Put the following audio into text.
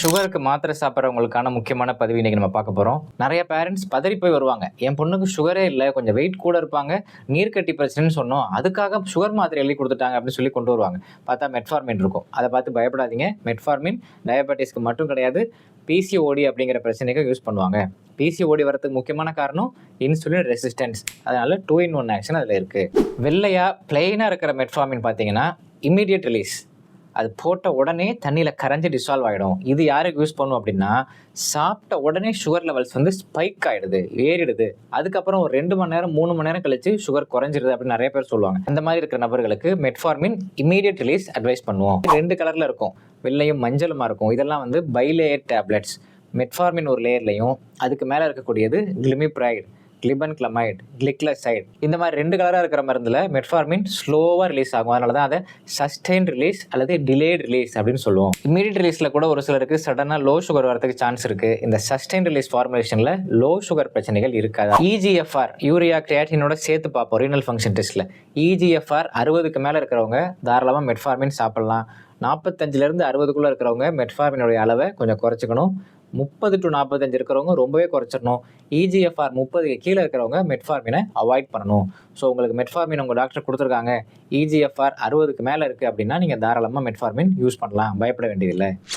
சுகருக்கு மாத்திரை சாப்பிட்றவங்களுக்கான முக்கியமான பதிவு இன்றைக்கி நம்ம பார்க்க போகிறோம் நிறைய பேரண்ட்ஸ் பதறி போய் வருவாங்க. என் பொண்ணுக்கு சுகரே இல்லை கொஞ்சம் வெயிட் கூட இருப்பாங்க. நீர்க்கட்டி பிரச்சனைன்னு சொன்னோம். அதுக்காக சுகர் மாத்திரை எழுதி கொடுத்துட்டாங்க அப்படின்னு சொல்லி கொண்டு வருவாங்க. பார்த்தா மெட்ஃபார்மின் இருக்கும். அதை பார்த்து பயப்படாதீங்க. மெட்ஃபார்மின் டயபெட்டிஸ்க்கு மட்டும் கிடையாது. பிசிஓடி அப்படிங்கிற பிரச்சனைக்கு யூஸ் பண்ணுவாங்க. பிசிஓடி வரதுக்கு முக்கியமான காரணம் இன்சுலின் ரெசிஸ்டன்ஸ் அதனால் டூ இன் ஒன் ஆக்ஷன் அதில் இருக்குது வெள்ளையாக பிளெயினாக இருக்கிற மெட்ஃபார்மின் பார்த்தீங்கன்னா இம்மீடியட் ரிலீஸ் அது போட்ட உடனே தண்ணியில் கரைஞ்சி டிசால்வ் ஆகிடும் இது யாருக்கு யூஸ் பண்ணும் அப்படின்னா சாப்பிட்ட உடனே சுகர் லெவல்ஸ் வந்து ஸ்பைக் ஆகிடுது ஏறிடுது. அதுக்கப்புறம் ஒரு ரெண்டு மணி நேரம் மூணு மணி நேரம் கழிச்சு சுகர் குறைஞ்சிருது அப்படின்னு நிறைய பேர் சொல்லுவாங்க. அந்த மாதிரி இருக்கிற நபர்களுக்கு மெட்ஃபார்மின் இமீடியட் ரிலீஸ் அட்வைஸ் பண்ணுவோம். ரெண்டு கலரில் இருக்கும். வெள்ளையும் மஞ்சளுமா இருக்கும். இதெல்லாம் வந்து பைலேயர் டேப்லெட்ஸ் மெட்ஃபார்மின் ஒரு லேயர்லையும் அதுக்கு மேலே இருக்கக்கூடியது கிளிமிப்ராய்டு கிளிபன் கிளமைட் கிளிக்லசைட் இந்த மாதிரி ரெண்டு கலராக இருக்கிற மருந்தில் மெட்ஃபார்மின் ஸ்லோவாக ரிலீஸ் ஆகும். அதனால தான் அதை சஸ்டெயின் ரிலீஸ் அல்லது டிலேட் ரிலீஸ் அப்படின்னு சொல்லுவோம். இமீடியட் ரிலீஸில் கூட ஒரு சிலருக்கு சடனாக லோ சுகர் வரதுக்கு சான்ஸ் இருக்குது இந்த சஸ்டெயின் ரிலீஸ் ஃபார்முலேஷனில் லோ சுகர் பிரச்சனைகள் இருக்காது. இஜிஎஃப்ஆர் யூரியா கிரியாட்டினோட சேர்த்து பார்ப்போம் ரீனல் ஃபங்க்ஷன் டெஸ்ட்டில் இஜிஎஃப்ஆர் அறுபதுக்கு மேலே இருக்கிறவங்க தாராளமாக மெட்ஃபார்மின் சாப்பிட்லாம். நாற்பத்தஞ்சிலேருந்து அறுபதுக்குள்ளே இருக்கிறவங்க மெட்ஃபார்மினுடைய அளவை கொஞ்சம் குறைச்சிக்கணும். முப்பது டு நாற்பத்தஞ்சு இருக்கிறவங்க ரொம்பவே குறைச்சிடணும். இஜிஎஃப்ஆர் முப்பதுக்கு கீழே இருக்கிறவங்க மெட்ஃபார்மினை அவாய்ட் பண்ணணும். ஸோ உங்களுக்கு மெட்ஃபார்மின் உங்கள் டாக்டர் கொடுத்துருக்காங்க. இஜிஎஃப்ஆர் அறுபதுக்கு மேலே இருக்குது அப்படின்னா நீங்கள் தாராளமாக மெட்ஃபார்மின் யூஸ் பண்ணலாம். பயப்பட வேண்டியதில்லை.